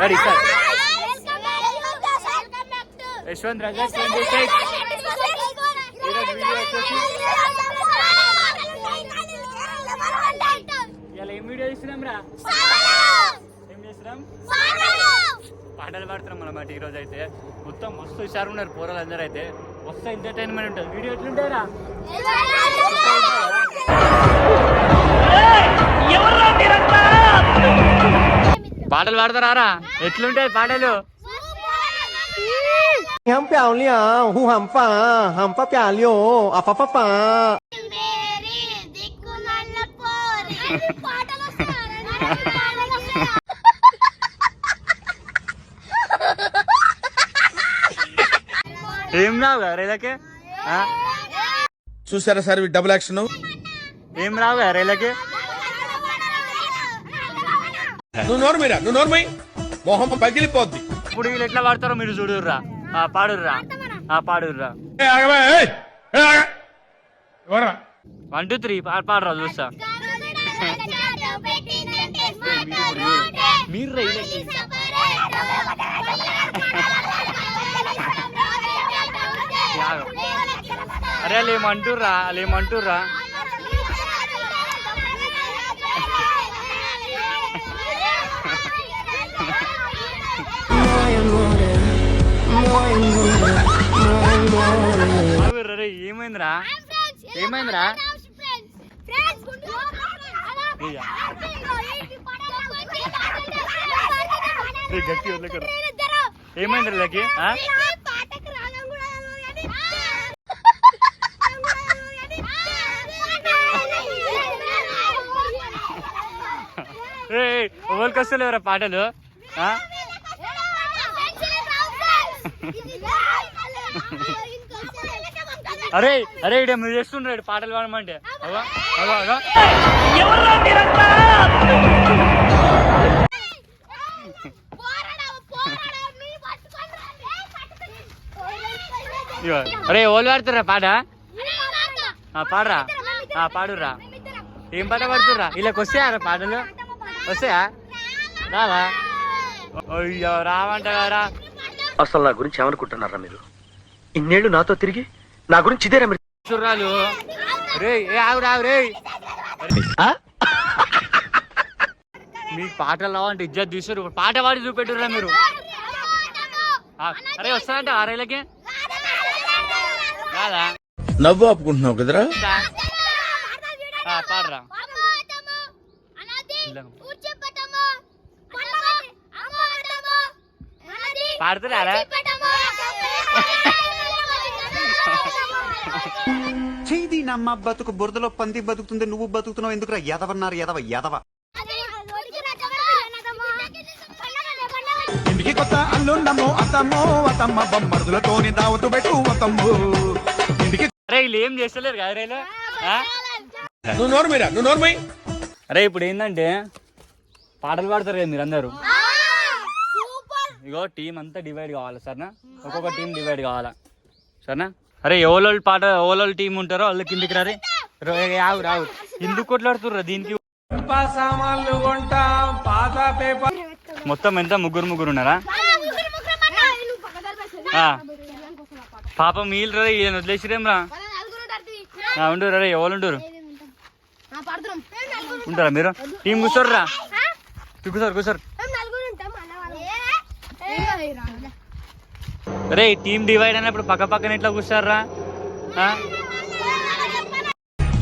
Ready sir Yashwant Razak twenty six ఈరోజు video వచ్చేసి ఇలా ఏం వీడియో తీస్తున్నాం రా? ఏం చేస్తున్నాం? పాటలు పాడుతున్నాం అన్నమాట ఈరోజు అయితే. మొత్తం మస్తు హుషారు ఉన్నారు పోరాలు అందరూ అయితే మస్తు ఎంటర్టైన్మెంట్ ఉంటుంది. వీడియో ఎట్లుంటారా పాటలు పాడతారా ఎట్లుంటాయి పాటలు? ఏం రావు రైలకి చూసారా సార్ డబుల్ యాక్షన్ ఏం రావు కదా రైలకి నువ్వు నోరు మీరా? నువ్వు నోరు మై? మొహం పగిలిపోద్ది. ఇప్పుడు వీళ్ళు ఎట్లా పాడతారో మీరు చూడుర్రా. ఆ, పాడుర్రా. ఆ, పాడుర్రా. వన్ టూ త్రీ పాడరా చూస్తా. మీరు అరే వాళ్ళు ఏమంటుర్రా ఏమైందిరా ఏమైందిరా ఇయ్య. రే, గట్టి వదిలేకరా. ఏమైంది లకి ఎవరికి వస్తలేవురా పాటలు? అరే అరే ఇడ మీరు చేస్తుండ్రు పాటలు పాడమంటే. అరే ఓళ్ళు పాడుతుర్రా పాట? ఆ, పాడరా. ఆ, పాడుర్రా. ఏం పాట పాడుతుర్రా? వీళ్ళకి వస్తాయా పాటలు? వస్తాయా? రావా? అయ్యో రావంటారా అసలు నా గురించి ఏమనుకుంటున్నారా మీరు? ఇన్నేళ్ళు నాతో తిరిగి నా గురించి ఇదేనా మీరు? చుర్రాలు రే ఏ ఆగు రావు రే మీకు పాటలు రావంటే ఇజ్జత్ తీసురు పాట పాడి చూపెట్టుర్రా మీరు. ఆ, అరే వస్తానంట ఆరేళ్ళకి? రాదా నవ్వు ఆపుకుంటున్నావు కదరా? ఆ, పాడరా. పాడుతున్నారా? చేది నమ్మ బతుకు బురదలో పంది బతుకుతుంది నువ్వు బతుకుతున్నావు ఎందుకురా ఎదవన్నారు ఎదవ ఎదవ. ఇంటికి కొత్త అల్లుండము అత్తమ్మో అత్తమ్మ బొమ్మరుదులతోని దావతు పెట్టు అత్తమ్ము ఇంటికి అరే వీళ్ళు ఏం చేస్తలేరు కదా రేలు? నువ్వు నోరు మీరా? నువ్వు నోరు మై? అరే ఇప్పుడు ఏంటంటే పాటలు పాడతారు కదా మీరు అందరూ ఇగో టీం అంతా డివైడ్ కావాలి సరేనా? ఒక్కొక్క టీం డివైడ్ కావాలా? సరేనా? అరే ఎవరోళ్ళు పాట ఎవరోళ్ళు టీం ఉంటారో వాళ్ళు కిందికి రారే. రే, రావు రావు ఎందుకు కొట్లాడుతుర్రా? దీనికి మొత్తం ఎంత ముగ్గురు ముగ్గురు ఉన్నారా? ఆ. పాపం. వీళ్ళు రా ఈయన వదిలేసిరేం రా. ఆ, ఉండు రే ఎవరు ఉండరు ఉంటారా? మీరు? టీం కూర్చోరు రా కూర్చోరు. కూర్చోరు రే టీం డివైడ్ అయినప్పుడు పక్క పక్కన ఎట్లా కూర్చోర్రా? ఆ?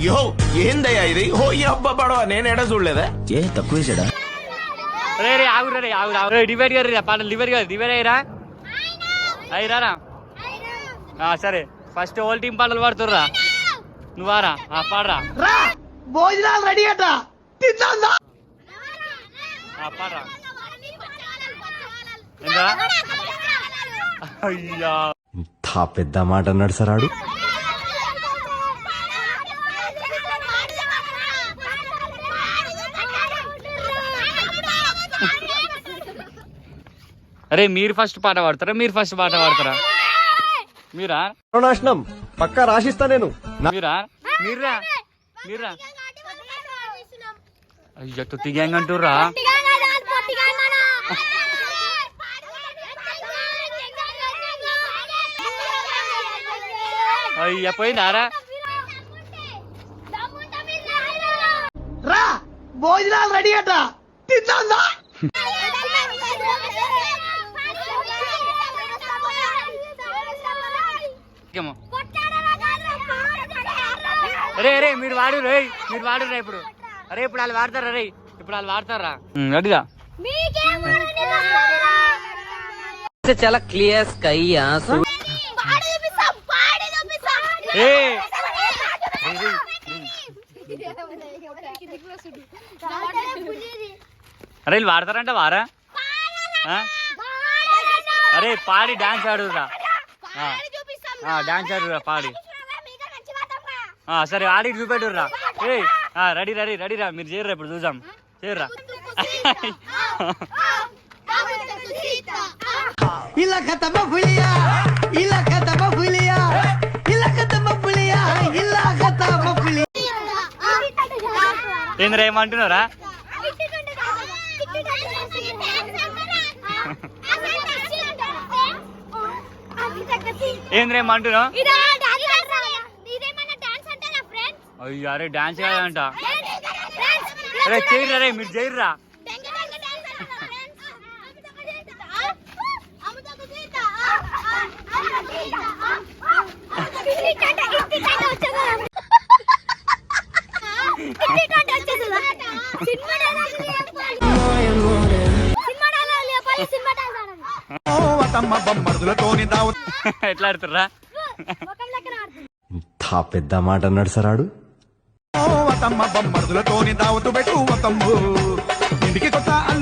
యో ఏందయ్యా ఇది? హో ఈ అబ్బా పడవ నేను ఎడ చూడలేదా? ఏ తక్కువ వేసాడా? రే రే ఆగు రే ఆగు ఆగు. రే డివైడ్ గారు రా పాటలు డివైడ్ గారు డివైడ్ అయ్యరా? అయ్యరా ఆ, సరే. ఫస్ట్ ఓల్ టీం పాటలు పాడుతుర్రా. నువ్వారా ఆ, పాడరా. భోజనాలు రెడీ అట తిందా ఆ, పాడరా. అయ్యా. ఇంత పెద్ద మాట అన్నాడు సరాడు అరే మీరు ఫస్ట్ పాట పాడతారా? మీరు ఫస్ట్ పాట పాడతారా? మీరా? నాశనం పక్కా రాసిస్తా నేను. మీరా? మీరా? మీరా? అయ్యో తుత్తి గ్యాంగ్ అంటుర్రా. అయ్య పోయిందారా? రా భోజనాలు రెడీ అట. తిందా ఏమో రే రే మీరు వాడు రే మీరు వాడు రా ఇప్పుడు. అరే ఇప్పుడు వాళ్ళు వాడతారా రే ఇప్పుడు వాళ్ళు వాడతారా? అడిగా చాలా క్లియర్ స్కై అరే వీళ్ళు వాడతారంట వారా? అరే పాడి డాన్స్ ఆడురా. డాన్స్ ఆడురా పాడి. ఆ, సరే ఆడి చూపెట్టుర్రా. ఏ రెడీ రెడీ రెడీ రా మీరు చేయర్రా ఇప్పుడు చూద్దాం. చేయర్రా. ఇలా కథమ పులియా ఇలా ఏంద్రా ఏమంటున్నారా ఏంద్రా ఏమంటున్నావు? అయ్యో అరే డాన్స్ కాదంట. అరే చేయర్రా రే మీరు చేయర్రా. బొమ్మరుదులతోని దావతు ఎట్లా ఆడుతుర్రా? ఇంత పెద్ద మాట అన్నాడు సరాడు ఓ అతమ్మ బొమ్మరుదులతోని దావతు పెట్టు ఇంటికి కొత్త